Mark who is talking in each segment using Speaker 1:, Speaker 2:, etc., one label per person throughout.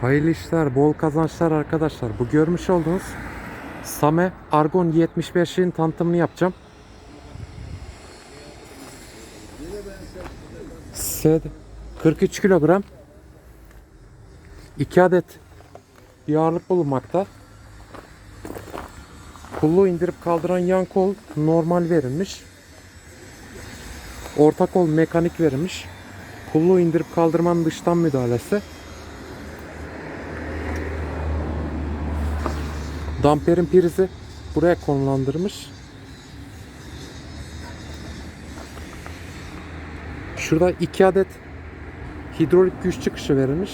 Speaker 1: Hayırlı işler, bol kazançlar arkadaşlar. Bu görmüş olduğunuz Same Argon 75'in tanıtımını yapacağım. Sed 43 kilogram 2 adet bir ağırlık bulunmakta. Kullu indirip kaldıran yan kol normal verilmiş. Orta kol mekanik verilmiş. Kullu indirip kaldırmanın dıştan müdahalesi. Damperin prizi buraya konumlandırmış. Şurada iki adet hidrolik güç çıkışı verilmiş.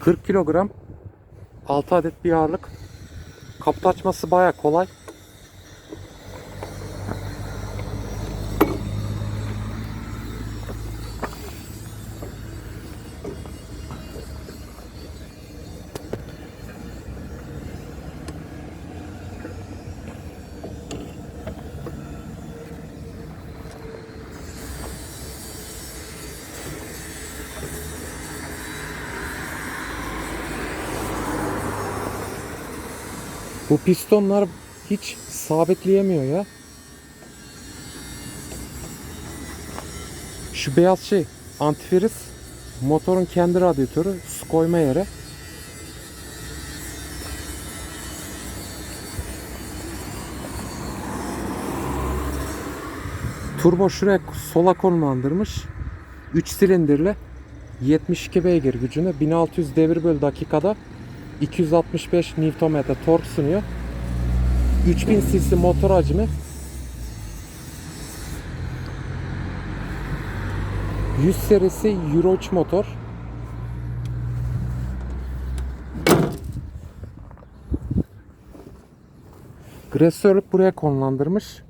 Speaker 1: ...40 kilogram... ...6 adet bir ağırlık... ...kaput açması baya kolay... Bu pistonlar hiç sabitleyemiyor ya. Şu beyaz şey antifriz motorun kendi radyatörü su koyma yeri. Turbo şuraya sola konumlandırmış. 3 silindirli 72 beygir gücünü 1600 devir bölü dakikada 265 Nm tork sunuyor. 3000 cc motor hacmi. 100 serisi Euro 3 motor. Gresörlük buraya konumlandırmış.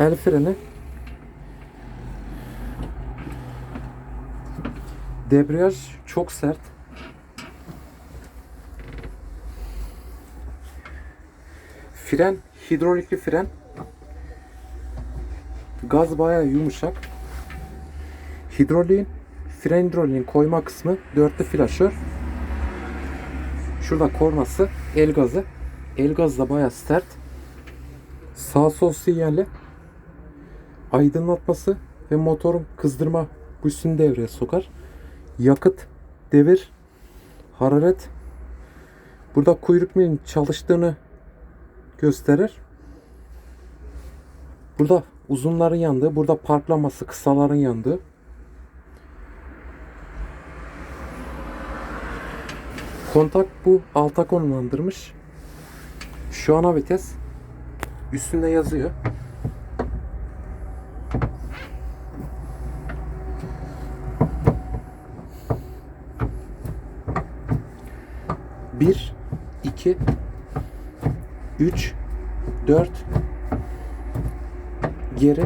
Speaker 1: El freni. Debriyaj çok sert. Fren hidrolikli fren. Gaz bayağı yumuşak. Hidroliğin fren hidroliğin koyma kısmı dörtlü flaşör. Şurada kornası el gazı. El gazı da bayağı sert. Sağ sol sinyali aydınlatması ve motorun kızdırma güçünü devreye sokar. Yakıt, devir, hararet. Burada kuyruk milin çalıştığını gösterir. Burada uzunların yandığı, burada parklaması, kısaların yandığı. Kontak bu alta konumlandırmış. Şu ana vites üstünde yazıyor. Bir, iki, üç, dört, geri,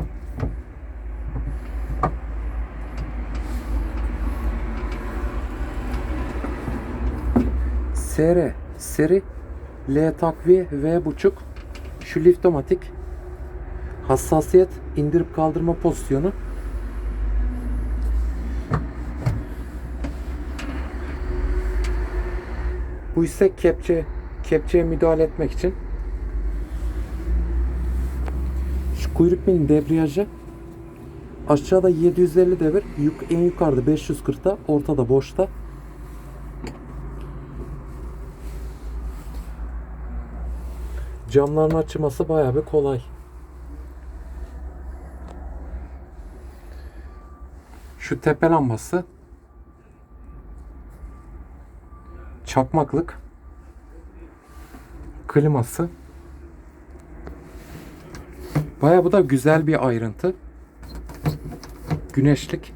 Speaker 1: SR, seri, L takviye V buçuk, şu liftomatik, hassasiyet, indirip kaldırma pozisyonu, Bu ise kepçe, kepçeye müdahale etmek için. Şu kuyruk milin debriyajı aşağıda 750 devir, yuk, en yukarıda 540'ta, ortada boşta. Camların açılması bayağı bir kolay. Şu tepe lambası çakmaklık kliması Baya bu da güzel bir ayrıntı. güneşlik.